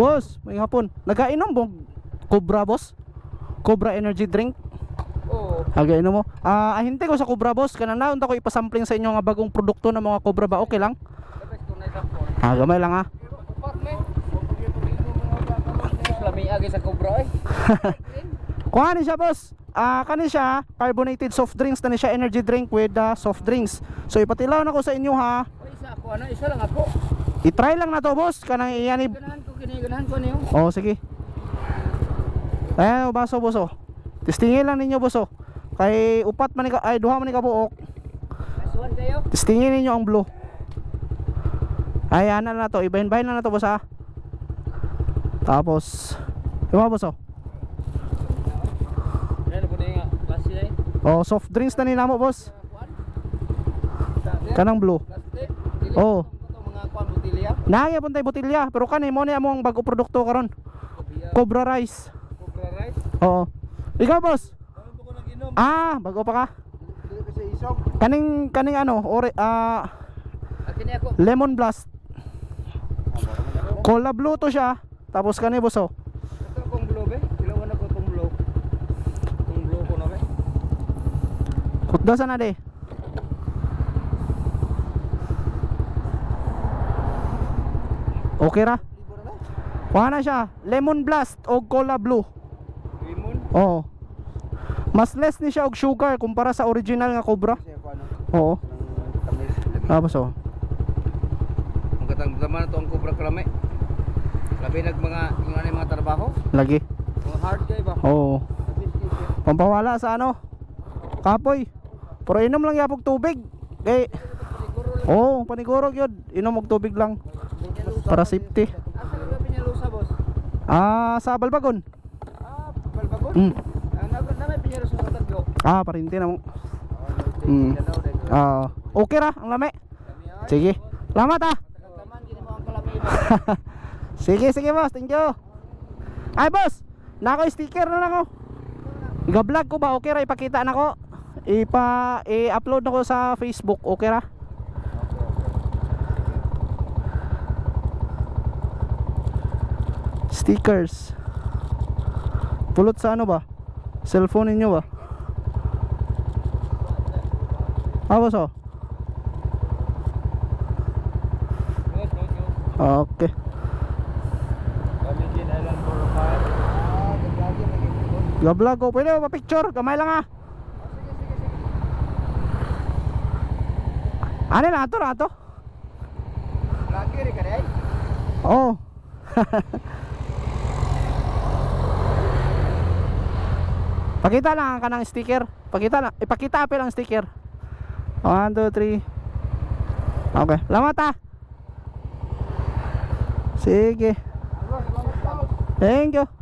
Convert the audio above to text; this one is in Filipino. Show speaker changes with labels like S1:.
S1: Boss, may hapon. Nagainom mo Cobra boss? Cobra energy drink?
S2: Oo.
S1: Nagainom mo? Ah, ahinte ko sa Cobra boss. Kana na unta ko ipasampling sa inyo nga bagong produkto ng mga Cobra ba? Okay lang? Ah, gamay lang ha.
S2: Upat me. Lami agi sa kubra eh.
S1: Kuha ni siya boss. Ah, kani siya carbonated soft drinks na siya energy drink with uh, soft drinks. So ipatilaw na ko sa inyo ha.
S2: Isa ako ano, isa lang ako.
S1: I-try lang na to boss. Kanang iyanib.
S2: Ganahan ko ganahan ko niyo.
S1: Oh, sige. Ayan, oh, baso boso. Testingin lang ninyo boso. Kay upat man ni ka ay duha man ni ka buok.
S2: Asuan kayo.
S1: Testingin ninyo ang blue. Ayan na na to. Ibahin-bahin na na to boss ha. Tapos Diba
S2: nga klase ay.
S1: Oh, soft drinks na ninamo boss. Kanang blue.
S2: Plastic. Ko botilya.
S1: Naaya pun tay botilya, pero kani mo ni among bago produkto karon. Cobra rice.
S2: Cobra rice.
S1: Oo. Ikaw boss.
S2: Ko?
S1: Ah, bago pa ka. Kaning kaning ano, ore ah
S2: ako.
S1: lemon blast. Cola blue to siya. Tapos kani boss oh.
S2: Ito kong blue be. Ilawan ako tong blue. Tong blue ko na be.
S1: Kutda sa na de. Okay ra?
S2: Na na.
S1: Kuha na siya. Lemon blast o cola blue.
S2: Limon.
S1: Oo. Mas less ni siya og sugar kumpara sa original nga Cobra.
S2: Ano.
S1: Oo. Tapos oh.
S2: Ang katang zaman to ang Cobra klame. Labi nag mga yung mga trabaho.
S1: Lagi.
S2: Mga hard kay ba?
S1: Oo.
S2: Tapos yun.
S1: Pampawala sa ano? Kapoy. Pero inom lang yapog tubig. Kay. Oo, oh, panigurog yun. Inom og tubig lang para safety.
S2: Asa lang gabi niya lusa boss?
S1: Ah, sa Balbagon.
S2: Ah, balbagon.
S1: Mm.
S2: Nagod na may pinyero sa katagyo.
S1: Ah, parinti na mo. Mm. Ah, okay ra ang lami. Sige. Salamat ah. Sige, sige boss. Thank you. Ay boss, nako sticker na lang ko. Iga-vlog ko ba? Okay ra ipakita na ko. Ipa i-upload na ko sa Facebook. Okay ra? Stickers. Pulot sa ano ba? Cellphone ninyo ba? Ah, boss oh. Okay.
S2: Kami din Island 4 gagawin lagi good.
S1: Ga-vlog ko. Pwede ba picture? Kamay lang ah.
S2: Sige, sige, sige.
S1: Ano na ato na ato?
S2: Rin ka dai.
S1: Oo. Pakita lang ka ng sticker. Pakita lang. Ipakita pa lang sticker. 1 2 3. Okay. Salamat ah. Sige. Thank you.